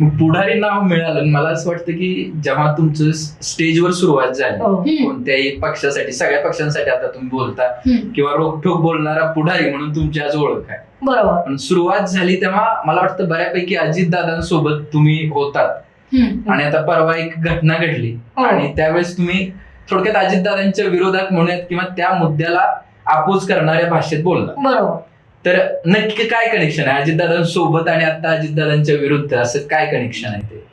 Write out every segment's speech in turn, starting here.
मग पुढारी नाव मिळालं आणि मला असं वाटतं की जेव्हा तुमचं स्टेजवर सुरुवात झाली हो. कोणत्याही पक्षासाठी सगळ्या पक्षांसाठी आता तुम्ही बोलता. किंवा रोखठोक बोलणारा पुढारी म्हणून तुमची आज ओळख आहे बरोबर पण सुरुवात झाली तेव्हा मला वाटतं बऱ्यापैकी अजितदादांसोबत तुम्ही होतात. आणि आता परवा एक घटना घडली हो. आणि त्यावेळेस तुम्ही थोडक्यात अजितदादांच्या विरोधात म्हणूयात किंवा त्या मुद्द्याला अपोज करणाऱ्या भाषेत बोलला बरोबर तर नक्की काय कनेक्शन आहे? अजितदादांसोबत आणि आता अजितदादांच्या विरुद्ध असं काय कनेक्शन आहे ते?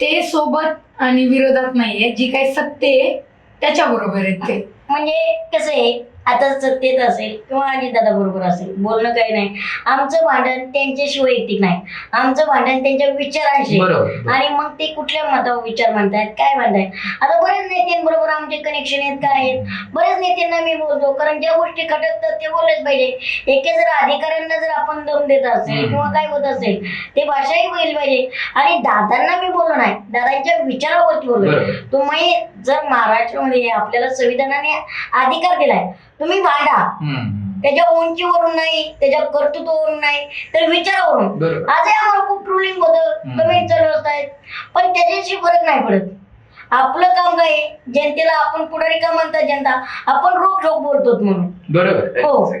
ते सोबत आणि विरोधात नाहीये. जी काही सत्य आहे त्याच्या बरोबर आहेत ते. म्हणजे कसं आहे आता सत्तेत असेल किंवा अजितदादा बरोबर असेल बोलणं काही नाही. आमचं भांडण त्यांच्याशी वैयक्तिक नाही. आमचं भांडण त्यांच्या विचारांशी बरोबर आणि मग ते कुठल्या मतावर विचार मांडतायत काय मांडतायत? आता बरेच नेत्यांबरोबर आमचे कनेक्शन आहेत काय आहेत? बरेच नेत्यांना मी बोलतो कारण ज्या गोष्टी खटकतात ते बोललेच पाहिजे. एके जर अधिकाऱ्यांना जर आपण दम देत असेल हम्म. किंवा काय होत असेल ते भाषाही बोलली पाहिजे. आणि दादांना मी बोललो नाही दादांच्या विचारावरती बोललो. बरोबर. तुम्ही जर महाराष्ट्रामध्ये आपल्याला संविधानाने अधिकार दिलाय तुम्ही हम्म. त्याच्या उंचीवरून नाही त्याच्या कर्तृत्वावरून नाही तर विचारावरून. बरोबर. आजही आम्हाला खूप ट्रोलिंग होतं. हम्म. कमेंट चालू असतायत. पण त्याच्याशी फरक नाही पडत. आपलं काम काय आहे? जनतेला आपण पुढारी का म्हणतात जनता? आपण रोख ठोक बोलतो म्हणून. बरोबर. हो.